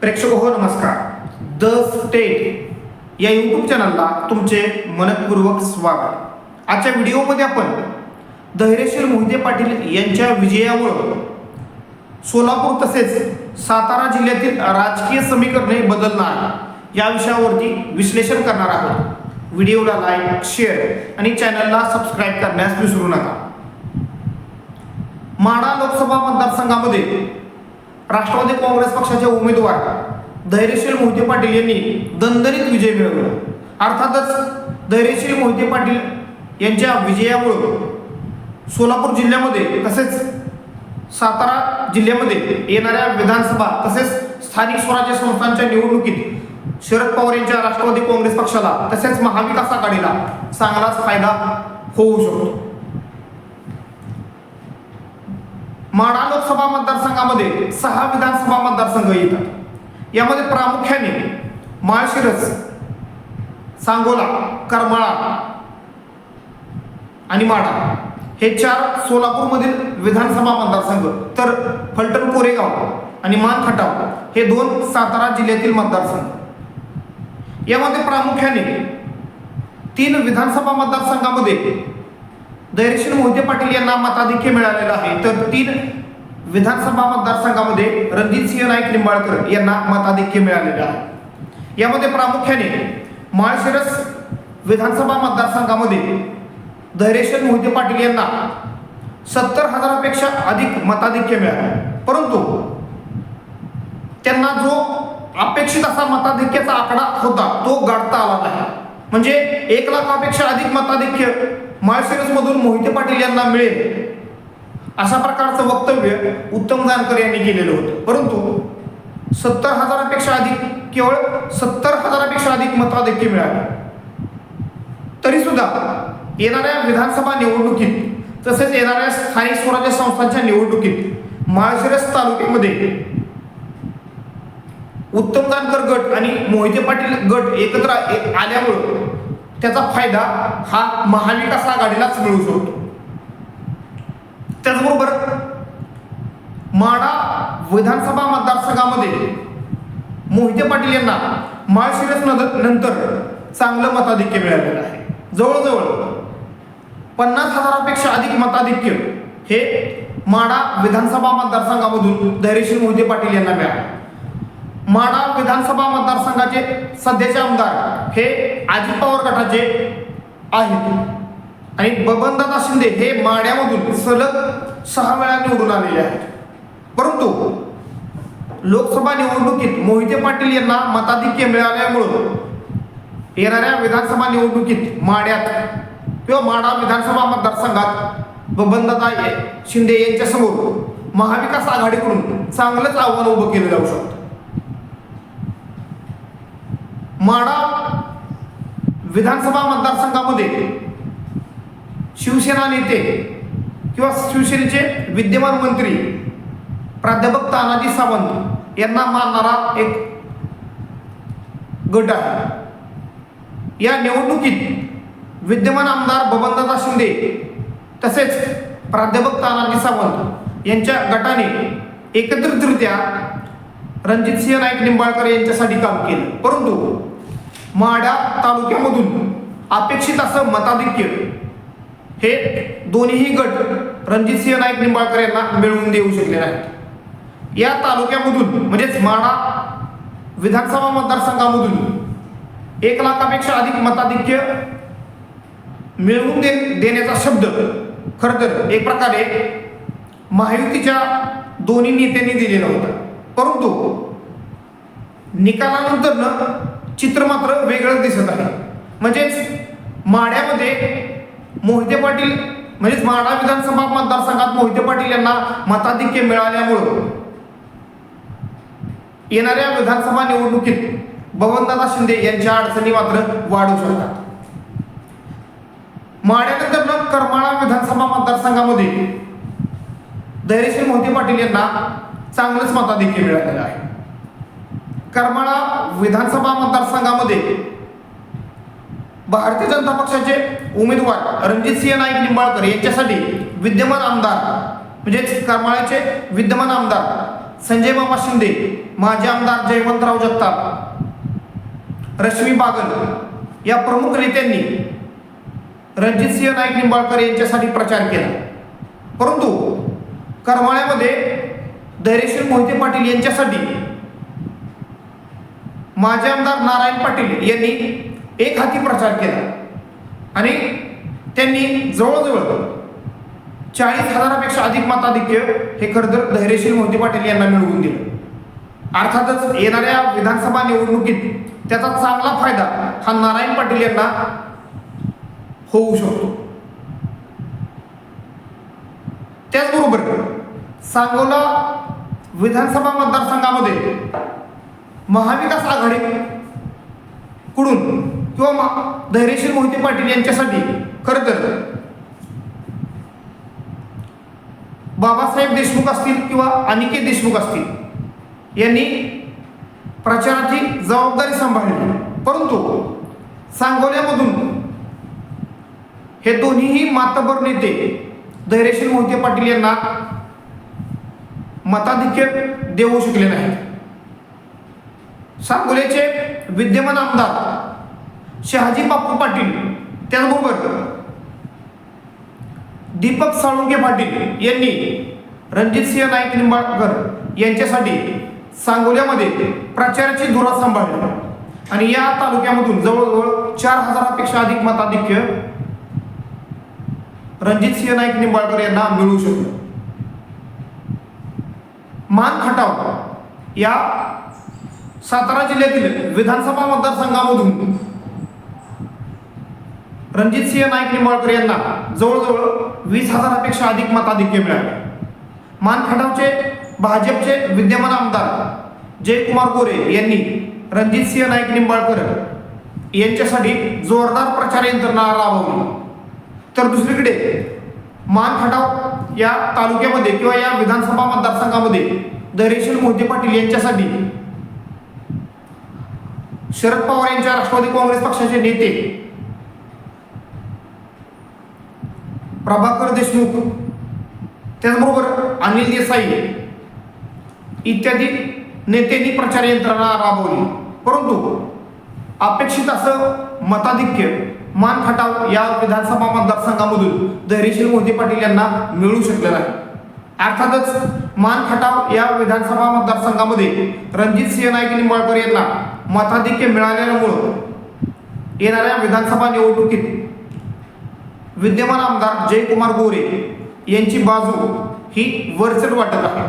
प्रेक्षक हो नमस्कार. द स्टेट या यूट्यूब चॅनलला तुमचे मनपूर्वक स्वागत. आजच्या व्हिडिओमध्ये आपण धैर्यशील मोहिते पाटील यांच्या विजयामुळं सोलापूर तसेच सातारा जिल्ह्यातील राजकीय समीकरणे बदलणार या विषयावरती विश्लेषण करणार आहोत. व्हिडिओला लाईक शेअर आणि चॅनलला सबस्क्राईब करण्यास विसरू नका. माडा लोकसभा मतदारसंघामध्ये राष्ट्रवादी काँग्रेस पक्षाचे उमेदवार धैर्यशील मोहिते पाटील यांनी दणदणीत विजय मिळवला. अर्थातच धैर्यशील मोहिते पाटील यांच्या विजयामुळं सोलापूर जिल्ह्यामध्ये तसेच सातारा जिल्ह्यामध्ये येणाऱ्या विधानसभा तसेच स्थानिक स्वराज्य संस्थांच्या निवडणुकीत शरद पवार यांच्या राष्ट्रवादी काँग्रेस पक्षाला तसेच महाविकास आघाडीला चांगलाच फायदा होऊ शकतो. माढा लोकसभा मतदारसंघामध्ये सहा विधानसभा मतदारसंघ येतात. यामध्ये प्रामुख्याने माळशिरस सांगोला करमाळा आणि माडा हे चार सोलापूरमधील विधानसभा मतदारसंघ. तर फलटण कोरेगाव आणि मान खटाव हे दोन सातारा जिल्ह्यातील मतदारसंघ. यामध्ये प्रामुख्याने तीन विधानसभा मतदारसंघामध्ये धैर्यशील मोहिते पाटील यांना मताधिक्य मिळालेलं आहे. तर तीन विधानसभा मतदारसंघामध्ये रणजित सिंह नाईक निंबाळकर यांना मताधिक्य मिळालेलं आहे. यामध्ये प्रामुख्याने माळशिरस विधानसभा मतदारसंघामध्ये धैर्यशील मोहिते पाटील यांना सत्तर हजारापेक्षा अधिक मताधिक्य मिळालं. परंतु त्यांना जो अपेक्षित असा मताधिक्याचा आकडा होता तो गाठता आला नाही. म्हणजे एक लाखापेक्षा अधिक मताधिक्य माळशिरसमधून मोहिते पाटील यांना मिळेल. अशा प्रकारचं वक्तव्य उत्तम जानकर यांनी केलेलं होतं. परंतु सत्तर हजारापेक्षा अधिक केवळ सत्तर हजारापेक्षा अधिक मताधिक्य मिळाले. तरी सुद्धा येणाऱ्या विधानसभा निवडणुकीत तसेच येणाऱ्या स्थानिक स्वराज्य संस्थांच्या निवडणुकीत माळशिरस तालुक्यामध्ये उत्तम जानकर गट आणि मोहिते पाटील गट एकत्र आल्यामुळं त्याचा फायदा हा महाविकास आघाडीलाच मिळू शकतो. त्याचबरोबर माडा विधानसभा मतदारसंघामध्ये मोहिते पाटील यांना माळशिरस नंतर चांगलं मताधिक्य मिळालेलं आहे. जवळजवळ पन्नास हजारापेक्षा अधिक मताधिक्य हे माडा विधानसभा मतदारसंघामधून धैर्यशील मोहिते पाटील यांना मिळाले. माडा विधानसभा मतदारसंघाचे सध्याचे आमदार हे अजित पवार गटाचे आहेत. आणि बबनदादा शिंदे हे माड्यामधून सलग सहा वेळा निवडून आलेले आहेत. परंतु लोकसभा निवडणुकीत मोहिते पाटील यांना मताधिक्य मिळाल्यामुळं येणाऱ्या विधानसभा निवडणुकीत माड्यात किंवा माडा विधानसभा मतदारसंघात बबनदादा शिंदे यांच्यासमोर महाविकास आघाडीकडून चांगलंच आव्हान उभं केलं जाऊ शकतं. माडा विधानसभा मतदारसंघामध्ये शिवसेना नेते किंवा शिवसेनेचे विद्यमान मंत्री प्राध्यापक तानाजी सावंत यांना मानणारा एक गट आहे. या निवडणुकीत विद्यमान आमदार बबनदादा शिंदे तसेच प्राध्यापक तानाजी सावंत यांच्या गटाने एकत्रितरित्या रणजितसिंह नाईक निंबाळकर यांच्यासाठी काम केलं. परंतु माडा तालुक्यामधून अपेक्षित असं मताधिक्य हे दोन्हीही गट रणजितसिंह नाईक निंबाळकर यांना मिळवून देऊ शकले नाहीत. या तालुक्यामधून म्हणजेच माडा विधानसभा मतदारसंघामधून एक लाखापेक्षा अधिक मताधिक्य मिळवून दे देण्याचा शब्द खरं तर एक प्रकारे महायुतीच्या दोन्ही नेत्यांनी दिलेला होता. परंतु निकालानंतर चित्र मात्र वेगळंच दिसत आहे. म्हणजेच माड्यामध्ये मोहिते पाटील म्हणजेच माडा विधानसभा मतदारसंघात मोहिते पाटील यांना मताधिक्य मिळाल्यामुळं येणाऱ्या विधानसभा निवडणुकीत बबनदादा शिंदे यांच्या अडचणी मात्र वाढू शकतात. माड्यानंतर न करमाळा विधानसभा मतदारसंघामध्ये धैर्यशील मोहिते पाटील यांना चांगलंच मताधिक्य मिळालेलं आहे. करमाळा विधानसभा मतदारसंघामध्ये भारतीय जनता पक्षाचे उमेदवार रणजितसिंह नाईक निंबाळकर यांच्यासाठी विद्यमान आमदार म्हणजेच करमाळ्याचे विद्यमान आमदार संजय बाबा शिंदे माजी आमदार जयवंतराव जगताप रश्मी बागल या प्रमुख नेत्यांनी रणजितसिंह नाईक निंबाळकर यांच्यासाठी प्रचार केला. परंतु करमाळ्यामध्ये धैर्यशील मोहिते पाटील यांच्यासाठी माजी आमदार नारायण पाटील यांनी एक हाती प्रचार केला. आणि त्यांनी जवळजवळ चाळीस हजारापेक्षा अधिक मताधिक्य हे खरं तर धैर्यशील मोहिते पाटील यांना मिळवून दिलं. अर्थातच येणाऱ्या विधानसभा निवडणुकीत त्याचा चांगला फायदा हा नारायण पाटील यांना होऊ शकतो. त्याचबरोबर सांगोला विधानसभा मतदारसंघामध्ये महाविकास आघाडी कडून किंवा मा- धैर्यशील मोहिते पाटील यांच्यासाठी खरं तर बाबासाहेब देशमुख असतील किंवा अनिकेत देशमुख असतील यांनी प्रचाराची जबाबदारी सांभाळली. परंतु सांगोल्यामधून हे दोन्हीही मातबर नेते धैर्यशील मोहिते पाटील यांना मताधिक्य देऊ शकले नाहीत. सांगोल्याचे विद्यमान आमदार शहाजी बापू पाटील त्याचबरोबर दीपक साळुंके पाटील यांनी रणजितसिंह नाईक निंबाळकर यांच्यासाठी सांगोल्यामध्ये प्रचाराची धुरा सांभाळली. आणि या तालुक्यामधून जवळजवळ चार हजारापेक्षा अधिक मताधिक्य रणजितसिंह नाईक निंबाळकर यांना मिळू शकलं. मान खटाव या सातारा जिल्ह्यातील विधानसभा मतदारसंघामधून रणजित सिंह नाईक निंबाळकर यांना जवळजवळ वीस हजारापेक्षा अधिक मताधिक्य मिळाले. मानखटावचे भाजपचे विद्यमान आमदार जयकुमार गोरे यांनी रणजित सिंह नाईक निंबाळकर यांच्यासाठी जोरदार प्रचार यंत्रणा राबवली. तर दुसरीकडे मानखटाव या तालुक्यामध्ये किंवा या विधानसभा मतदारसंघामध्ये धैर्यशील मोहिते पाटील यांच्यासाठी शरद पवार यांच्या राष्ट्रवादी काँग्रेस पक्षाचे नेते. प्रभाकर देशमुख त्याचबरोबर अनिल देसाई इत्यादी नेत्यांनी प्रचार यंत्रणा राबवली. परंतु अपेक्षित असं मताधिक्य मान खटाव या विधानसभा मतदारसंघामधून धैर्यशील मोहिते पाटील यांना मिळू शकले नाही. अर्थातच मान खटाव या विधानसभा मतदारसंघामध्ये रणजित सिंह नाईक निंबाळकर यांना मताधिक्य मिळाल्यामुळं येणाऱ्या विधानसभा निवडणुकीत विद्यमान आमदार जयकुमार गोरे यांची बाजू ही वरचढ वाटत आहे.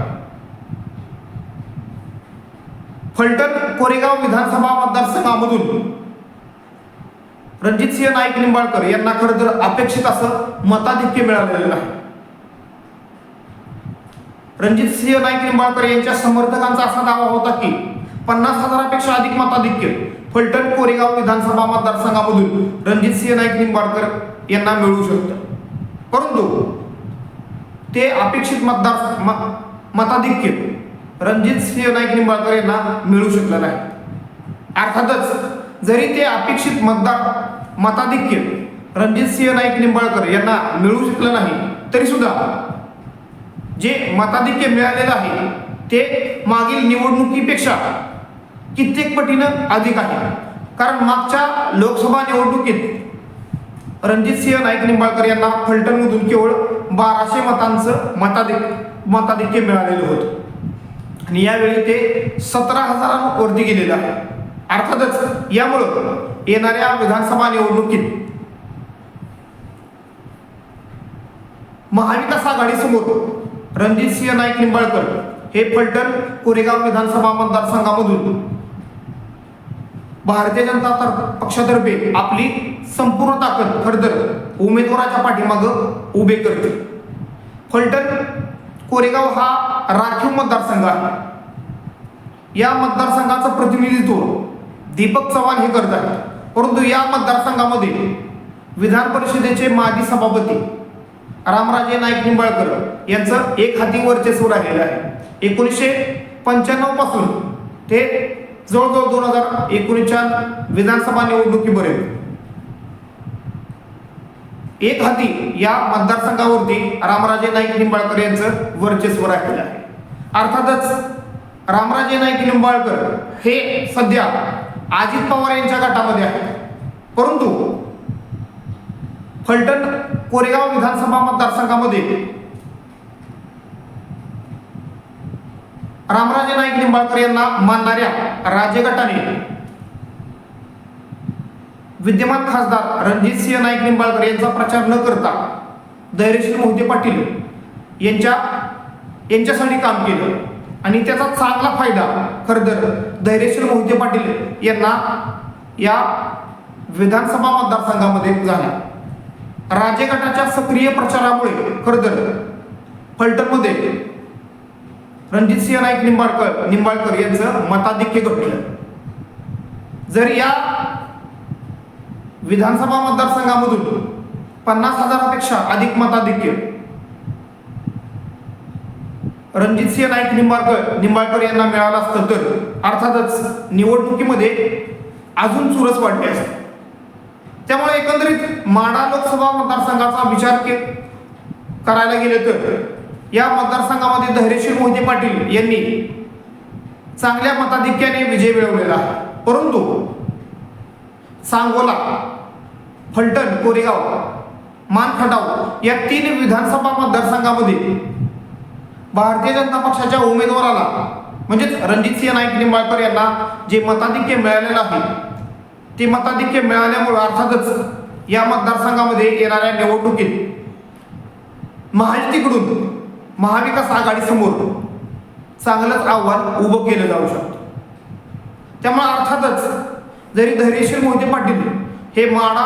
फलटण कोरेगाव विधानसभा मतदारसंघामधून रणजितसिंह नाईक निंबाळकर यांना खरं तर अपेक्षित असं मताधिक्य मिळालेलं आहे. रणजितसिंह नाईक निंबाळकर यांच्या समर्थकांचा असा दावा होता की पन्नास हजारापेक्षा अधिक मताधिक्य फलटण कोरेगाव विधानसभा मतदारसंघामधून रणजित सिंह नाईक निंबाळकर यांना मिळू शकतं. परंतु ते अपेक्षित मतदार म- मताधिक्य रणजित सिंह नाईक निंबाळकर यांना मिळू शकलं नाही. अर्थातच जरी ते अपेक्षित मतदार मताधिक्य रणजित सिंह नाईक निंबाळकर यांना मिळू शकलं नाही तरी सुद्धा जे मताधिक्य मिळालेलं आहे ते मागील निवडणुकीपेक्षा कित्येक पटीनं अधिक आहे. कारण मागच्या लोकसभा निवडणुकीत रणजितसिंह नाईक निंबाळकर यांना फलटणमधून केवळ बाराशे मतांचं मताधिक मताधिक्य मिळालेलं होतं. आणि यावेळी ते सतरा हजारांवरती गेलेलं आहे. अर्थातच यामुळं येणाऱ्या विधानसभा निवडणुकीत महाविकास आघाडीसमोर रणजितसिंह नाईक निंबाळकर हे फलटण कोरेगाव विधानसभा मतदारसंघामधून भारतीय जनता पक्षातर्फे आपली संपूर्ण ताकद खरतर उमेदवाराच्या पाठीमागं उभे करते. फलटण कोरेगाव हा राखीव मतदारसंघ आहे. या मतदारसंघाचं प्रतिनिधित्व दीपक चव्हाण हे करतात परंतु या मतदारसंघामध्ये विधान परिषदेचे माजी सभापती रामराजे नाईक निंबाळकर यांचं एक हाती वर्चस्व राहिलेलं आहे. एकोणीसशे पंच्याण्णवपासून ते जवळजवळ दोन हजार एकोणीसच्या विधानसभा निवडणुकीपर्यंत. एक हाती या मतदारसंघावरती रामराजे नाईक निंबाळकर यांचं वर्चस्व राहिलेलं आहे. अर्थातच रामराजे नाईक निंबाळकर हे सध्या अजित पवार यांच्या गटामध्ये आहेत. परंतु फलटण कोरेगाव विधानसभा मतदारसंघामध्ये रामराजे नाईक निंबाळकर यांना मानणाऱ्या राज्यगटाने गटाने विद्यमान खासदार रणजितसिंह नाईक निंबाळकर यांचा प्रचार न करता धैर्यशील मोहिते पाटील यांच्या यांच्यासाठी काम केलं. आणि त्याचा चांगला फायदा खरं तर धैर्यशील मोहिते पाटील यांना या विधानसभा मतदारसंघामध्ये झाला. राज्यगटाच्या सक्रिय प्रचारामुळे खरं तर फलटणमध्ये रणजितसिंह नाईक निंबाळकर निंबाळकर यांचं मताधिक्य घटलं. जर या विधानसभा मतदारसंघामधून पन्नास हजारापेक्षा अधिक मताधिक्य रणजितसिंह नाईक निंबाळकर निंबाळकर यांना मिळालं असतं तर अर्थातच निवडणुकीमध्ये अजून चुरस वाढली असते. त्यामुळे एकंदरीत माडा लोकसभा मतदारसंघाचा विचार के करायला गेले तर या मतदारसंघामध्ये धैर्यशील मोहिते पाटील यांनी चांगल्या मताधिक्याने विजय मिळवलेला परंतु सांगोला फलटण कोरेगाव मानखटाव या तीन विधानसभा मतदारसंघामध्ये भारतीय जनता पक्षाच्या उमेदवाराला म्हणजेच रणजितसिंह नाईक निंबाळकर यांना जे मताधिक्य मिळालेलं आहे ते मताधिक्य मिळाल्यामुळे अर्थातच या मतदारसंघामध्ये येणाऱ्या निवडणुकीत महायुतीकडून महाविकास आघाडीसमोर चांगलंच आव्हान उभं केलं जाऊ शकतं. त्यामुळे अर्थातच जरी धैर्यशील मोहिते पाटील हे माडा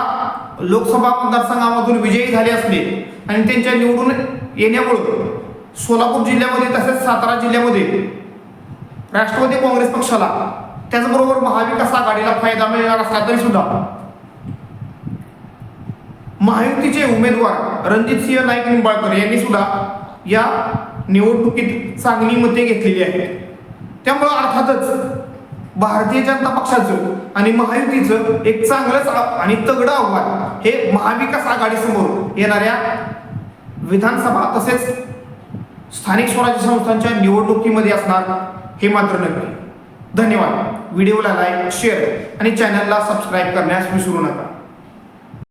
लोकसभा मतदारसंघामधून विजयी झाले असले आणि त्यांच्या निवडून येण्यामुळं सोलापूर जिल्ह्यामध्ये तसेच सातारा जिल्ह्यामध्ये राष्ट्रवादी काँग्रेस पक्षाला त्याचबरोबर महाविकास आघाडीला फायदा मिळणार असला तरी सुद्धा महायुतीचे उमेदवार रणजितसिंह नाईक निंबाळकर यांनी सुद्धा या निवडणुकीत चांगली मते घेतलेली आहेत. त्यामुळं अर्थातच भारतीय जनता पक्षाचं आणि महायुतीचं एक चांगलंच आणि तगडं आव्हान हे महाविकास आघाडीसमोर येणाऱ्या विधानसभा तसेच स्थानिक स्वराज्य संस्थांच्या निवडणुकीमध्ये असणार हे मात्र नक्की. धन्यवाद. व्हिडिओला लाईक शेअर आणि चॅनलला सबस्क्राईब करण्यास विसरू नका.